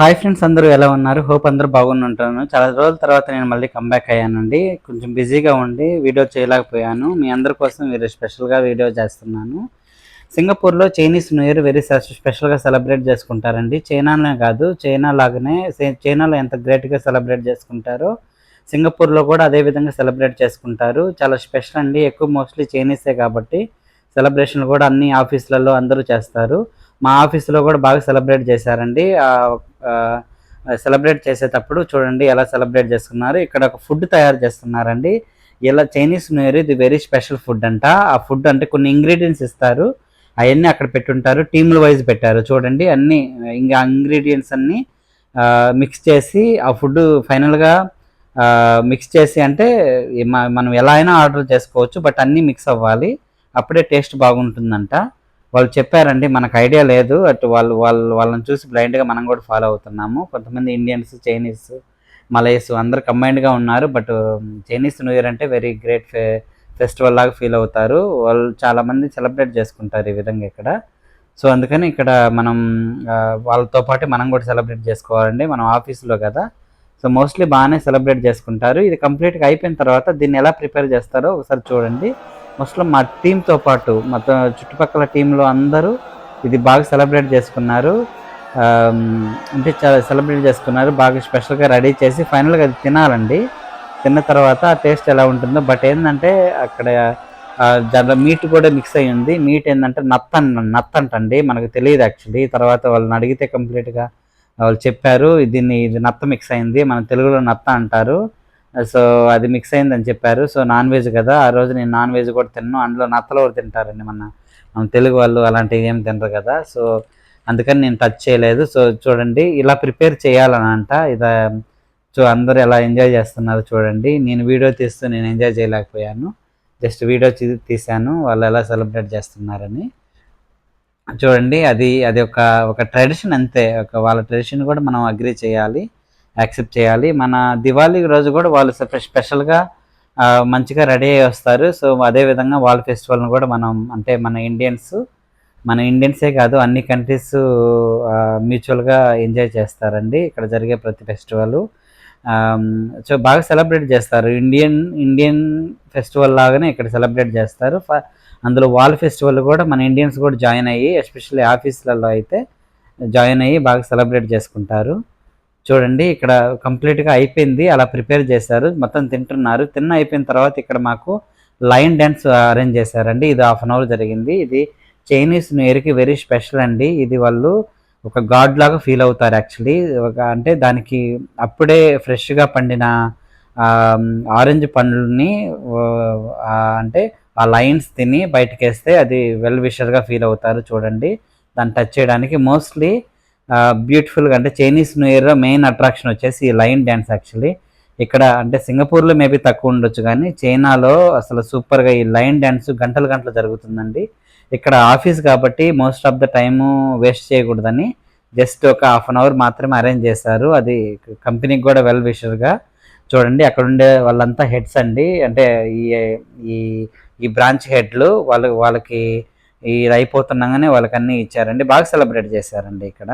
Hi friends అందరూ ఎలా ఉన్నారు? హోప్ అందరూ బాగుని చాలా రోజుల తర్వాత నేను మళ్ళీ కంబ్యాక్ అయ్యానండి. కొంచెం బిజీగా ఉండి వీడియో చేయలేకపోయాను. మీ అందరి కోసం వీరు స్పెషల్గా వీడియో చేస్తున్నాను. సింగపూర్లో చైనీస్ న్యూ ఇయర్ వెరీ స్పెషల్గా సెలబ్రేట్ చేసుకుంటారండి. చైనాలోనే కాదు చైనా లాగానే చైనాలో ఎంత గ్రేట్గా సెలబ్రేట్ చేసుకుంటారో సింగపూర్లో కూడా అదే విధంగా సెలబ్రేట్ చేసుకుంటారు. చాలా స్పెషల్ అండి. ఎక్కువ మోస్ట్లీ చైనీసే కాబట్టి సెలబ్రేషన్లు కూడా అన్ని ఆఫీసులలో అందరూ చేస్తారు. మా ఆఫీస్లో కూడా బాగా సెలబ్రేట్ చేశారండి. సెలబ్రేట్ చేసేటప్పుడు చూడండి ఎలా సెలబ్రేట్ చేసుకున్నారు ఇక్కడ ఒక ఫుడ్ తయారు చేస్తున్నారండి. ఇలా చైనీస్ న్యూ ఇయర్ ఇది వెరీ స్పెషల్ ఫుడ్ అంట. ఆ ఫుడ్ అంటే కొన్ని ఇంగ్రీడియంట్స్ ఇస్తారు. అవన్నీ అక్కడ పెట్టుంటారు. టీముల వైజ్ పెట్టారు. చూడండి అన్ని ఇంకా ఇంగ్రీడియంట్స్ అన్నీ మిక్స్ చేసి ఆ ఫుడ్ ఫైనల్గా మిక్స్ చేసి అంటే మనం ఎలా అయినా ఆర్డర్ చేసుకోవచ్చు బట్ అన్నీ మిక్స్ అవ్వాలి. అప్పుడే టేస్ట్ బాగుంటుందంట. వాళ్ళు చెప్పారండి మనకు ఐడియా లేదు. అటు వాళ్ళు వాళ్ళు వాళ్ళని చూసి బ్లైండ్గా మనం కూడా ఫాలో అవుతున్నాము. కొంతమంది ఇండియన్స్ చైనీస్ మలయస్ అందరు కంబైన్డ్గా ఉన్నారు. బట్ చైనీస్ న్యూ ఇయర్ అంటే వెరీ గ్రేట్ ఫె ఫెస్టివల్ లాగా ఫీల్ అవుతారు. వాళ్ళు చాలామంది సెలబ్రేట్ చేసుకుంటారు ఈ విధంగా ఇక్కడ. సో అందుకని ఇక్కడ మనం వాళ్ళతో పాటు మనం కూడా సెలబ్రేట్ చేసుకోవాలండి. మనం ఆఫీస్లో కదా. సో మోస్ట్లీ బాగానే సెలబ్రేట్ చేసుకుంటారు. ఇది కంప్లీట్గా అయిపోయిన తర్వాత దీన్ని ఎలా ప్రిపేర్ చేస్తారో ఒకసారి చూడండి. మోస్ట్లో మా టీంతో పాటు మొత్తం చుట్టుపక్కల టీంలో అందరూ ఇది బాగా సెలబ్రేట్ చేసుకున్నారు. అంటే చాలా సెలబ్రేట్ చేసుకున్నారు. బాగా స్పెషల్గా రెడీ చేసి ఫైనల్గా అది తినాలండి. తిన్న తర్వాత ఆ టేస్ట్ ఎలా ఉంటుందో. బట్ ఏంటంటే అక్కడ దాంట్లో మీట్ కూడా మిక్స్ అయ్యి ఉంది. మీట్ ఏంటంటే నత్త అన్- నత్త అంటండి. మనకు తెలియదు యాక్చువల్లీ. తర్వాత వాళ్ళని అడిగితే కంప్లీట్గా వాళ్ళు చెప్పారు. దీన్ని ఇది నత్త మిక్స్ అయింది. మన తెలుగులో నత్త అంటారు. సో అది మిక్స్ అయిందని చెప్పారు. సో నాన్ వెజ్ కదా ఆ రోజు నేను నాన్ వెజ్ కూడా తిన్నాను అందులో నత్తలు కూడా తింటారండి మన మన తెలుగు వాళ్ళు అలాంటివి ఏం తినరు కదా. సో అందుకని నేను టచ్ చేయలేదు. సో చూడండి ఇలా ప్రిపేర్ చేయాలనంట. అంట ఇది సో అందరూ ఎలా ఎంజాయ్ చేస్తున్నారు చూడండి. నేను వీడియో తీస్తూ నేను ఎంజాయ్ చేయలేకపోయాను. జస్ట్ వీడియో తీశాను. వాళ్ళు ఎలా సెలబ్రేట్ చేస్తున్నారని. చూడండి అది అది ఒక ఒక ట్రెడిషన్ అంతే. ఒక వాళ్ళ ట్రెడిషన్ కూడా మనం అగ్రి చేయాలి. యాక్సెప్ట్ చేయాలి. మన దివాళీ రోజు కూడా వాళ్ళు స్పెషల్గా మంచిగా రెడీ అయ్యి వస్తారు. సో అదే విధంగా వాళ్ళ ఫెస్టివల్ని కూడా మనం అంటే మన ఇండియన్స్ మన ఇండియన్సే కాదు అన్ని కంట్రీస్ మ్యూచువల్గా ఎంజాయ్ చేస్తారండి. ఇక్కడ జరిగే ప్రతి ఫెస్టివల్. సో బాగా సెలబ్రేట్ చేస్తారు. ఇండియన్ ఇండియన్ ఫెస్టివల్ లాగానే ఇక్కడ సెలబ్రేట్ చేస్తారు. ఫ- అందులో వాళ్ళ ఫెస్టివల్ కూడా మన ఇండియన్స్ కూడా జాయిన్ అయ్యి ఎస్పెషల్లీ ఆఫీసులలో అయితే జాయిన్ అయ్యి బాగా సెలబ్రేట్ చేసుకుంటారు. చూడండి ఇక్కడ కంప్లీట్గా అయిపోయింది. అలా ప్రిపేర్ చేశారు. మొత్తం తింటున్నారు. తిన్న అయిపోయిన తర్వాత ఇక్కడ మాకు లైన్ డ్యాన్స్ అరేంజ్ చేశారండి. ఇది హాఫ్ అన్ అవర్ జరిగింది. ఇది చైనీస్ న్యూ ఇయర్కి వెరీ స్పెషల్ అండి. ఇది వాళ్ళు ఒక గాడ్ లాగా ఫీల్ అవుతారు యాక్చువల్లీ ఒక అంటే దానికి అప్పుడే ఫ్రెష్గా పండిన ఆరెంజ్ పండ్లని అంటే ఆ లైన్స్ తిని బయటకేస్తే అది వెల్ విషర్గా ఫీల్ అవుతారు చూడండి. దాన్ని టచ్ చేయడానికి మోస్ట్లీ బ్యూటిఫుల్గా అంటే Chinese new year main attraction వచ్చేసి ఈ లైన్ డ్యాన్స్ యాక్చువల్లీ ఇక్కడ అంటే సింగపూర్లో మేబీ తక్కువ ఉండొచ్చు కానీ చైనాలో అసలు సూపర్గా ఈ లైన్ డ్యాన్స్ గంటలు గంటలు జరుగుతుందండి. ఇక్కడ ఆఫీస్ కాబట్టి most of the time waste చేయకూడదని జస్ట్ ఒక హాఫ్ అన్ అవర్ మాత్రమే అరేంజ్ చేశారు. అది కంపెనీకి కూడా వెల్ విషర్గా చూడండి అక్కడ ఉండే వాళ్ళంతా హెడ్స్ అండి. అంటే ఈ ఈ ఈ బ్రాంచ్ హెడ్లు వాళ్ళు వాళ్ళకి ఇది అయిపోతుండగానే వాళ్ళకన్నీ ఇచ్చారండి. బాగా సెలబ్రేట్ చేశారండి ఇక్కడ.